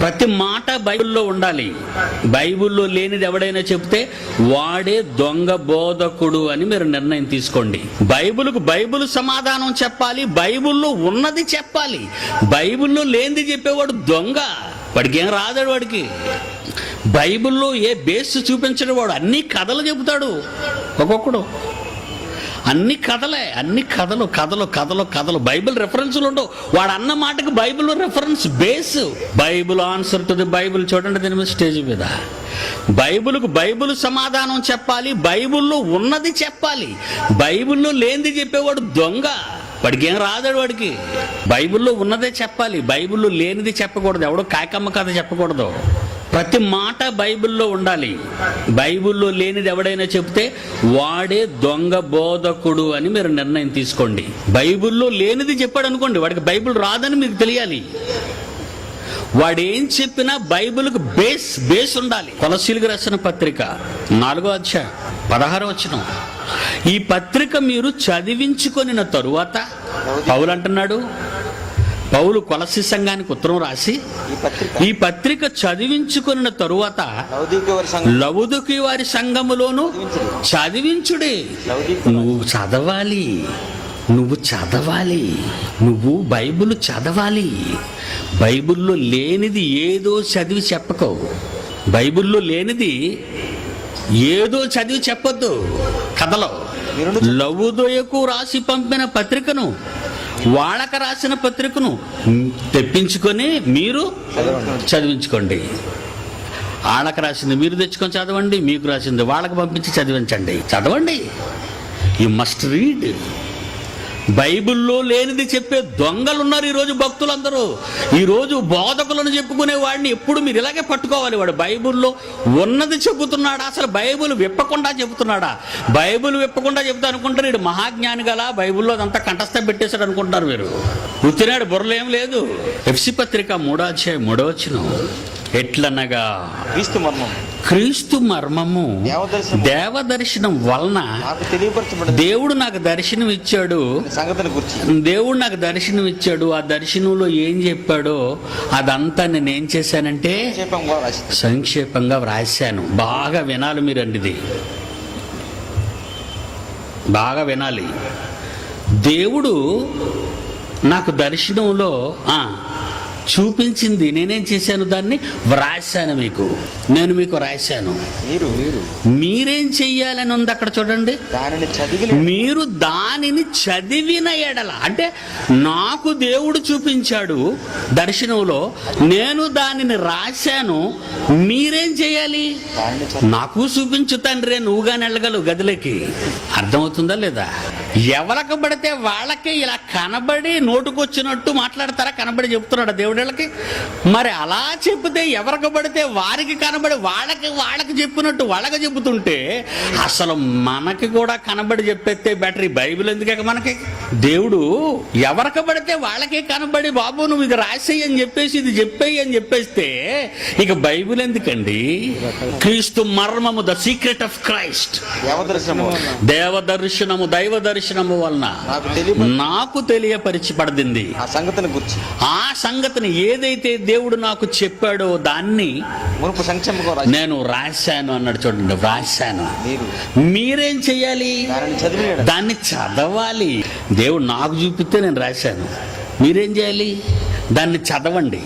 ప్రతి మాట బైబిల్లో ఉండాలి. బైబిల్లో లేనిది ఎవడైనా చెప్తే వాడే దొంగ బోధకుడు అని మీరు నిర్ణయం తీసుకోండి. బైబిల్కు బైబిల్ సమాధానం చెప్పాలి బైబిల్లో ఉన్నది చెప్పాలి. బైబిల్లో లేనిది చెప్పేవాడు దొంగ. వాడికి ఏం రాదాడు వాడికి? బైబిల్లో ఏ బేస్ చూపించడం వాడు. అన్ని కథలు చెబుతాడు ఒక్కొక్కడు. అన్ని కథలే అన్ని కథలు కథలు కథలు కథలు. బైబిల్ రెఫరెన్సులు ఉండవు. వాడు అన్న మాటకి Bible reference base Bible answer to the Bible చూడండి దీని మీద స్టేజ్ మీద. బైబిల్కు బైబిల్ సమాధానం చెప్పాలి. బైబిల్లో ఉన్నది చెప్పాలి. బైబిల్లో లేనిది చెప్పేవాడు దొంగ. వాడికి ఏం రాదాడు వాడికి? బైబిల్లో ఉన్నదే చెప్పాలి. బైబిల్లో లేనిది చెప్పకూడదు. ఎవడో కాకమ్మ కథ చెప్పకూడదు. ప్రతి మాట బైబిల్లో ఉండాలి. బైబిల్లో లేనిది ఎవడైనా చెప్తే వాడే దొంగ బోధకుడు అని మీరు నిర్ణయం తీసుకోండి. బైబిల్లో లేనిది చెప్పాడు అనుకోండి వాడికి బైబిల్ రాదని మీకు తెలియాలి. వాడేం చెప్పినా బైబిల్కి బేస్ బేస్ ఉండాలి. కొలసీలకు రాసిన పత్రిక నాలుగో అధ్యాయం పదహారో వచ్చిన ఈ పత్రిక మీరు చదివించుకొనిన తరువాత పౌలు అంటున్నాడు పౌలు కొలసి సంఘానికి ఉత్తరం రాసి ఈ పత్రిక. చదివించుకొనిన తరువాత లవుదుకి వారి సంఘములోను చదివించుడే. నువ్వు చదవాలి. నువ్వు చదవాలి. నువ్వు బైబిల్ చదవాలి. బైబిల్లో లేనిది ఏదో చదివి చెప్పకో. బైబిల్లో లేనిది ఏదో చదివి చెప్పొద్దు. కథలో లవుదోయకు రాసి పంపిన పత్రికను వాళ్ళకి రాసిన పత్రికను తెప్పించుకొని మీరు చదివించుకోండి. వాళ్ళకి రాసింది మీరు తెచ్చుకొని చదవండి మీకు రాసింది వాళ్ళకి పంపించి చదివించండి. చదవండి. యు మస్ట్ రీడ్ బైబిల్లో లేనిది చెప్పే దొంగలు ఉన్నారు ఈరోజు భక్తులందరూ. ఈరోజు బోధకులను చెప్పుకునే వాడిని ఎప్పుడు మీరు ఇలాగే పట్టుకోవాలి వాడు. బైబిల్లో ఉన్నది చెబుతున్నాడా? అసలు బైబిల్ విప్పకుండా చెబుతున్నాడా? బైబిల్ విప్పకుండా చెబుతా అనుకుంటారు వీడు మహాజ్ఞాని గల బైబిల్లో అదంతా కంఠస్థ పెట్టేశాడు అనుకుంటారు మీరు ఉత్తినాడు బుర్రలేం లేదు. ఎఫ్సి పత్రిక మూడో అధ్యాయం మూడో వచ్చిన ఎట్లనగా క్రీస్తు మర్మం. క్రీస్తు మర్మము దేవదర్శనం వలన దేవుడు నాకు దర్శనం ఇచ్చాడు. దేవుడు నాకు దర్శనం ఇచ్చాడు. ఆ దర్శనంలో ఏం చెప్పాడో అదంతా నేను ఏం చేశానంటే సంక్షేపంగా వ్రాశాను. బాగా వినాలి మీరండి ఇది. బాగా వినాలి. దేవుడు నాకు దర్శనంలో చూపించింది. నేనేం చేశాను? దాన్ని వ్రాశాను మీకు. నేను మీకు రాశాను. మీరు మీరు. మీరేం చెయ్యాలని ఉంది అక్కడ చూడండి. దానిని చదివి మీరు దానిని చదివిన ఎడల. అంటే నాకు దేవుడు చూపించాడు దర్శనంలో. నేను దానిని రాశాను. మీరేం చేయాలి? నాకు చూపించు తండ్రి నువ్వుగా వెళ్ళగలవు గదిలోకి. అర్థమవుతుందా లేదా? ఎవరికి పడితే వాళ్ళకి ఇలా కనబడి నోటుకొచ్చినట్టు మాట్లాడతారా? కనబడి చెప్తున్నాడు దేవుడికి మరి అలా చెప్తే ఎవరికి పడితే వారికి కనబడి వాళ్ళకి వాళ్ళకి చెప్పినట్టు వాళ్ళకి చెబుతుంటే అసలు మనకి కూడా కనబడి చెప్పేస్తే బెటర్. ఈ బైబిల్ ఎందుకే మనకి? దేవుడు ఎవరికి పడితే వాళ్ళకే కనబడి బాబు నువ్వు ఇది రాసేయి అని చెప్పేసి ఇది చెప్పేయి అని చెప్పేస్తే ఇక బైబిల్ ఎందుకండి? క్రీస్తు మర్మము ద సీక్రెట్ ఆఫ్ క్రైస్ట్. దేవదర్శనము. దేవ దర్శనము దర్శనము వలన నాకు తెలియ నాకు తెలియపరిచబడింది ఆ సంగతిని గురించి ఆ సంగతిని ఏదైతే దేవుడు నాకు చెప్పాడో దాన్ని మునుపు సంక్షేమం నేను రాశాను అన్నాడు చూడండి రాశాను. మీరు చదివి దాన్ని చదవాలి. దేవుడు నాకు చూపిస్తే నేను రాశాను. మీరేం చేయాలి? దాన్ని చదవండి.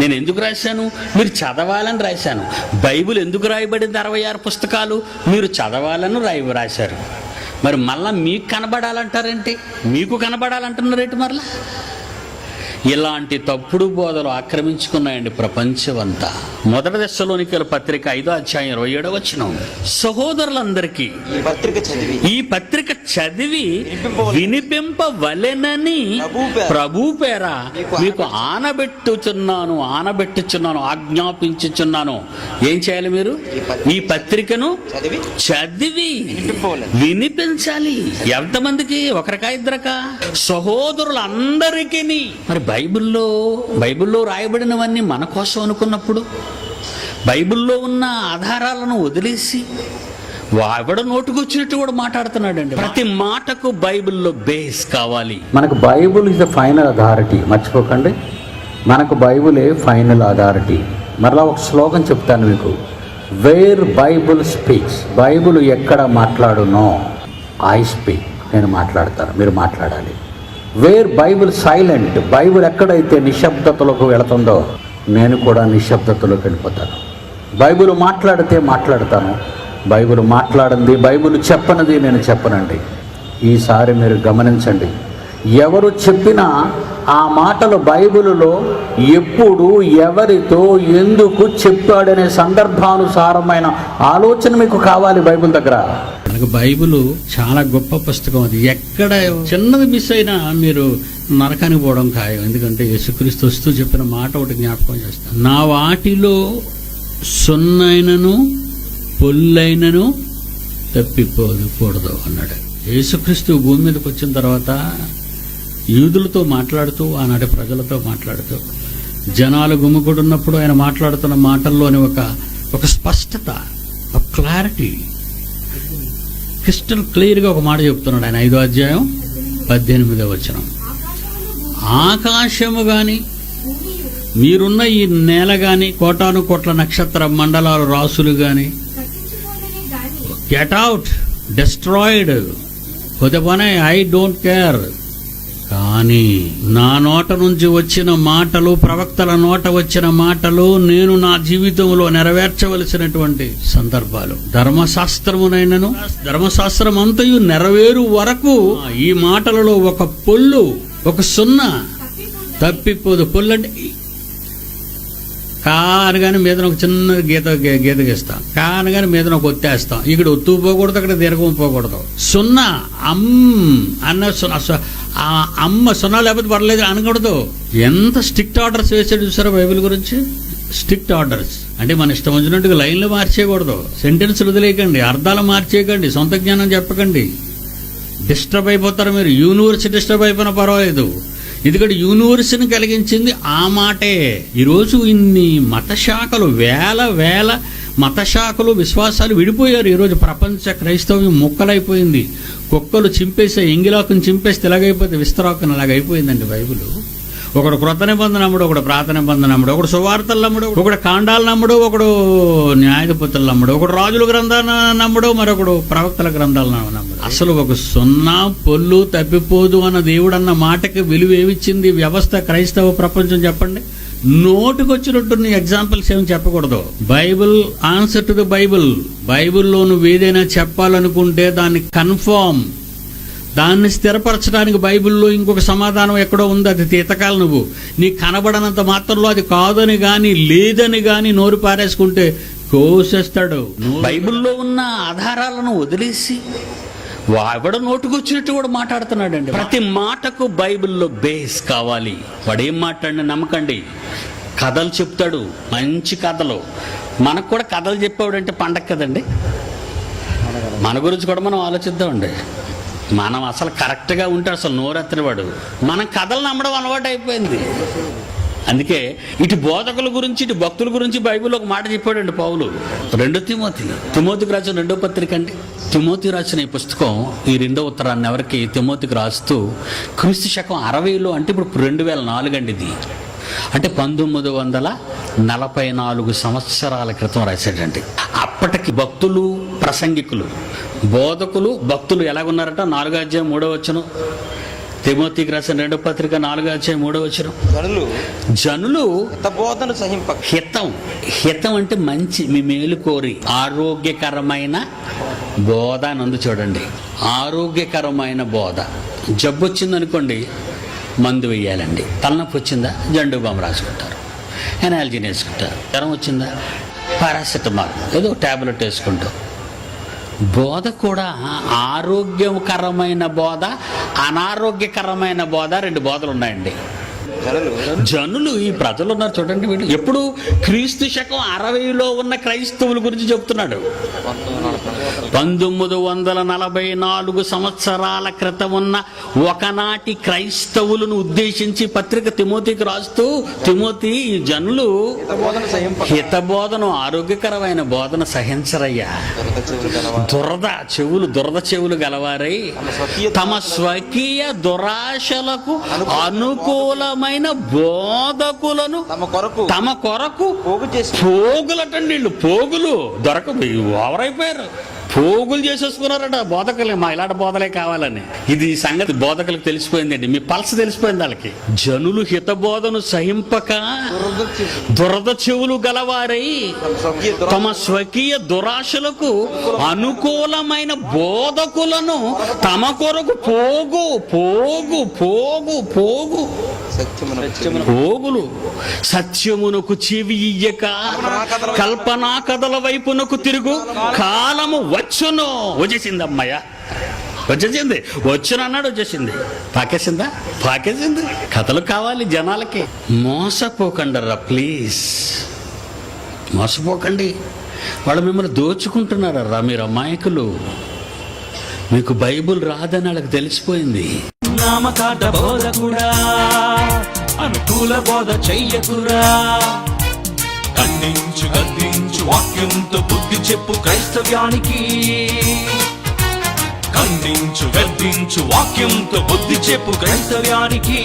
నేను ఎందుకు రాశాను? మీరు చదవాలని రాశాను. బైబిల్ ఎందుకు రాయబడింది? అరవై ఆరు పుస్తకాలు మీరు చదవాలని రాయి రాశారు. మరి మళ్ళా మీకు కనబడాలంటారేంటి? మీకు కనబడాలంటున్నారేంటి మరలా? ఇలాంటి తప్పుడు బోధలు ఆక్రమించుకున్నాయండి ప్రపంచం అంతా మొదటి దశలోనికల పత్రిక ఐదో అధ్యాయం ఇరవై ఏడవ వచ్చిన సహోదరులందరికీ ఈ పత్రిక చదివి. వినిపింపవలెనని ప్రభు పేర మీకు ఆనబెట్టుచున్నాను ఆనబెట్టుచున్నాను ఆజ్ఞాపించుచున్నాను. ఏం చేయాలి మీరు? ఈ పత్రికను చదివి. వినిపించాలి. ఎంతమందికి? ఒకరికా ఇద్దరకా? సహోదరులందరికీ మరి బైబిల్లో బైబిల్లో రాయబడినవన్నీ మన కోసం అనుకున్నప్పుడు బైబిల్లో ఉన్న ఆధారాలను వదిలేసి వావిడ నోటుకొచ్చినట్టు కూడా మాట్లాడుతున్నాడండి. ప్రతి మాటకు బైబిల్లో బేస్ కావాలి. మనకు Bible is the final authority మర్చిపోకండి. మనకు బైబులే ఫైనల్ అథారిటీ మరలా ఒక శ్లోకం చెప్తాను మీకు. వేర్ బైబుల్ స్పీక్స్ బైబుల్ ఎక్కడ మాట్లాడునో ఐ స్పీక్ నేను మాట్లాడతాను. మీరు మాట్లాడాలి. Wear Bible silent? బైబుల్ ఎక్కడైతే నిశ్శబ్దతలోకి వెళుతుందో నేను కూడా నిశ్శబ్దతలోకి వెళ్ళిపోతాను. బైబిల్ మాట్లాడితే మాట్లాడతాను. బైబిల్ మాట్లాడింది బైబిల్ చెప్పనిది నేను చెప్పనండి. ఈసారి మీరు గమనించండి. ఎవరు చెప్పినా ఆ మాటలు బైబిలులో ఎప్పుడు ఎవరితో ఎందుకు చెప్పాడనే సందర్భానుసారమైన ఆలోచన మీకు కావాలి బైబిల్ దగ్గర. మనకు బైబిల్ చాలా గొప్ప పుస్తకం అది. ఎక్కడ చిన్నది మిస్ అయినా మీరు నరకానికి పోవడం ఖాయం. ఎందుకంటే యేసుక్రీస్తు వస్తూ చెప్పిన మాట ఒకటి జ్ఞాపకం చేస్తాను నా వాటిలో సున్నైనను పొల్లైనను తప్పిపోదు కూడదు అన్నాడు. యేసుక్రీస్తు భూమి మీదకి వచ్చిన తర్వాత యూదులతో మాట్లాడుతూ ఆనాటి ప్రజలతో మాట్లాడుతూ జనాలు గుమ్ముకుడున్నప్పుడు ఆయన మాట్లాడుతున్న మాటల్లోని ఒక ఒక స్పష్టత ఒక క్లారిటీ క్రిస్టల్ క్లియర్గా ఒక మాట చెప్తున్నాడు ఆయన. ఐదో అధ్యాయం పద్దెనిమిదో వచనం. ఆకాశము కానీ మీరున్న ఈ నేల కానీ కోటాను కోట్ల నక్షత్ర మండలాలు రాసులు కానీ గెట్ అవుట్ డెస్ట్రాయిడ్ కొద్దిపోనే ఐ డోంట్ కేర్ కానీ నా నోట నుంచి వచ్చిన మాటలు ప్రవక్తల నోట వచ్చిన మాటలు నేను నా జీవితంలో నెరవేర్చవలసినటువంటి సందర్భాలు. ధర్మశాస్త్రమునైనను ధర్మశాస్త్రం అంతయు నెరవేరు వరకు ఈ మాటలలో ఒక పొల్లు ఒక సున్నా తప్పిపోదు. పొల్లు అంటే కానగానే మీద ఒక చిన్న గీత గీత గీస్తాం. కానగానే మీద ఒక ఒత్తేస్తాం. ఇక్కడ ఒత్తు పోకూడదు అక్కడ దీర్ఘం పోకూడదు. సున్నా అమ్ అన్న సున్నా ఆ అమ్మ సున్నా లేకపోతే పర్లేదు అనకూడదు. ఎంత స్ట్రిక్ట్ ఆర్డర్స్ వేసాడు చూసారా బైబిల్ గురించి? Strict orders. అంటే మన ఇష్టం వచ్చినట్టుగా లైన్లు మార్చేయకూడదు. సెంటెన్స్ వదిలేయకండి అర్థాలు మార్చేయకండి సొంత జ్ఞానం చెప్పకండి. డిస్టర్బ్ అయిపోతారు మీరు. యూనివర్సిటీ డిస్టర్బ్ అయిపోయినా పర్వాలేదు. ఎందుకంటే యూనివర్స్ని కలిగించింది ఆ మాటే. ఈరోజు ఇన్ని మతశాఖలు వేల వేల మతశాఖలు విశ్వాసాలు విడిపోయారు. ఈరోజు ప్రపంచ క్రైస్తవ్యం ముక్కలైపోయింది. కుక్కలు చింపేసే ఎంగిలాకుని చింపేస్తే ఇలాగైపోతే విస్తరాకుని అలాగైపోయిందండి బైబిల్. ఒకడు కృత నిబంధన అమ్ముడు ఒకడు ప్రాత నిబంధన అమ్ముడు ఒకడు సువార్తలు నమ్ముడు ఒకడు కాండాలు నమ్ముడు ఒకడు న్యాయధిపతులు నమ్ముడు ఒకడు రాజుల గ్రంథాలు నమ్ముడు మరొకడు ప్రవక్తల గ్రంథాలు నమ్ముడు. అసలు ఒక సున్నా పొల్లు తప్పిపోదు అన్న దేవుడు అన్న మాటకి విలువ ఏమిచ్చింది వ్యవస్థ క్రైస్తవ ప్రపంచం చెప్పండి? నోటికొచ్చినట్టున్న ఎగ్జాంపుల్స్ ఏమి చెప్పకూడదు. Bible answer to the Bible. బైబిల్లో నువ్వు ఏదైనా చెప్పాలనుకుంటే దాన్ని కన్ఫామ్ దాన్ని స్థిరపరచడానికి బైబిల్లో ఇంకొక సమాధానం ఎక్కడో ఉంది. అది తీతకాలు నువ్వు. నీ కనబడనంత మాత్రంలో అది కాదని గాని లేదని గాని నోరు పారేసుకుంటే కోసేస్తాడు. బైబిల్లో ఉన్న ఆధారాలను వదిలేసి వాడు నోటుకొచ్చినట్టు కూడా మాట్లాడుతున్నాడండి. ప్రతి మాటకు బైబిల్లో బేస్ కావాలి. వాడేం మాట్లాడిన నమ్మకండి. కథలు చెప్తాడు. మంచి కథలు. మనకు కూడా కథలు చెప్పేవాడంటే పండగ కదండి? మన గురించి కూడా మనం ఆలోచిద్దామండి. మనం అసలు కరెక్ట్గా ఉంటే అసలు నోరెత్తనివాడు మనం కథలు నమ్మడం అలవాటు అయిపోయింది అందుకే ఇటు బోధకుల గురించి ఇటు భక్తుల గురించి బైబిల్ ఒక మాట చెప్పాడండి పౌలు. రెండు తిమోతి తిమోతికి రాసిన రెండో పత్రిక అండి. తిమోతి రాసిన ఈ పుస్తకం ఈ రెండో ఉత్తరాన్ని ఎవరికి తిమోతికి రాస్తూ క్రీస్తు శకం అరవైలో అంటే ఇప్పుడు రెండు వేల నాలుగు అండి ఇది. అంటే పంతొమ్మిది వందల నలభై నాలుగు సంవత్సరాల క్రితం రాశాడండి అప్పటికి భక్తులు ప్రసంగికులు బోధకులు భక్తులు ఎలాగున్నారట? నాలుగో అధ్యాయం మూడో వచ్చును తిమోతికి రాసిన రెండో పత్రిక నాలుగో అధ్యాయం మూడో వచ్చును జనులు హిత బోధను సహింపక హితం. హితం అంటే మంచి మీ మేలు కోరి ఆరోగ్యకరమైన బోధ అని ఉంది చూడండి. ఆరోగ్యకరమైన బోధ. జబ్బు వచ్చిందనుకోండి మందు వేయాలండి తలనొప్పి వచ్చిందా? జండు బామ్ రాసుకుంటారు. ఎనాలజీని వేసుకుంటారు జ్వరం వచ్చిందా? పారాసెటమాల్. ఏదో ట్యాబ్లెట్ వేసుకుంటాం. బోధ కూడా ఆరోగ్యకరమైన బోధ అనారోగ్యకరమైన బోధ రెండు బోధలు ఉన్నాయండి జనులు ఈ ప్రజలు ఉన్నారు చూడండి వీళ్ళు. ఎప్పుడు క్రీస్తు శకం అరవైలో ఉన్న క్రైస్తవుల గురించి చెప్తున్నాడు. పంతొమ్మిది వందల నలభై నాలుగు సంవత్సరాల క్రితం ఉన్న ఒకనాటి క్రైస్తవులను ఉద్దేశించి పత్రిక తిమోతికి రాస్తూ తిమోతి ఈ జనులు హితబోధన ఆరోగ్యకరమైన బోధన సహించరయ్యా. దురద చెవులు. దురద చెవులు గలవారై తమ స్వకీయ దురాశలకు అనుకూలమైన బోధకులను తమ కొరకు తమ పోగులటండి వీళ్ళు. పోగులు దొరక ఓవరైపోయారు పోగులు చేసేసుకున్నారట బోధకులే. మా ఇలాంటి బోధలే కావాలని. ఇది సంగతి బోధకులకు తెలిసిపోయిందండి. మీ పల్స్ తెలిసిపోయింది వాళ్ళకి. జనులు హితబోధను సహింపక దురద చెవులు. గలవారై తమ స్వకీయ దురాశలకు అనుకూలమైన బోధకులను తమ కొరకు పోగు పోగు పోగు పోగు. పోగులు. సత్యమునకు చెవి ఇయ్యక కల్పనా కథల వైపునకు తిరుగు. కాలము వచ్చును. వచ్చేసింది అమ్మయ్య వచ్చేసింది. వచ్చును అన్నాడు వచ్చేసింది. పాకేసిందా? పాకేసింది. కథలు కావాలి జనాలకి. మోసపోకండరా ప్లీజ్. మోసపోకండి. వాళ్ళు మిమ్మల్ని దోచుకుంటున్నారా మీరు అమాయకులు. మీకు బైబుల్ రాదని వాళ్ళకి తెలిసిపోయింది. నామకాట బోధకుడా అనుకూల బోధ చెయ్యకురా. ఖండించు వాక్యంతో బుద్ధి చెప్పు క్రైస్తవ్యానికి. ఖండించు గద్దించు వాక్యంతో బుద్ధి చెప్పు క్రైస్తవ్యానికి.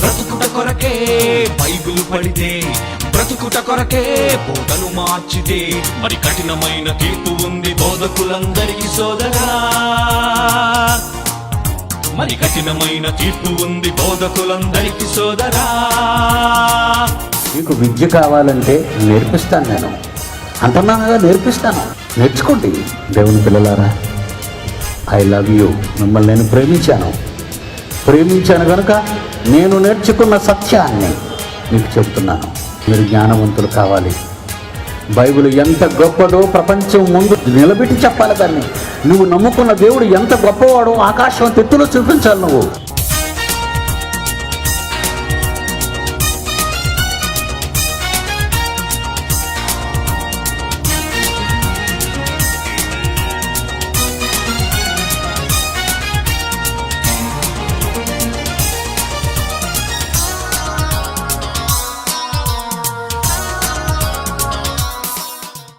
బ్రతుకుట కొరకే బైబిల్ పడితే బ్రతుకుట కొరకే బోధలు మార్చితే మరి కఠినమైన తీర్పు ఉంది బోధకులందరికీ సోదరా. మరి కఠినమైన తీర్పు ఉంది బోధకులందరికీ సోదరా. మీకు విద్య కావాలంటే నేర్పిస్తాను నేను. అంటున్నానుగా నేర్పిస్తాను. నేర్చుకోండి. దేవుని పిల్లలారా ఐ లవ్ యూ మిమ్మల్ని నేను ప్రేమించాను. ప్రేమించాను కనుక నేను నేర్చుకున్న సత్యాన్ని మీకు చెప్తున్నాను. మీరు జ్ఞానవంతులు కావాలి. బైబిల్ ఎంత గొప్పదో ప్రపంచం ముందు నిలబెట్టి చెప్పాలి దాన్ని. నువ్వు నమ్ముకున్న దేవుడు ఎంత గొప్పవాడో ఆకాశం తెత్తులో చూపించాలి నువ్వు.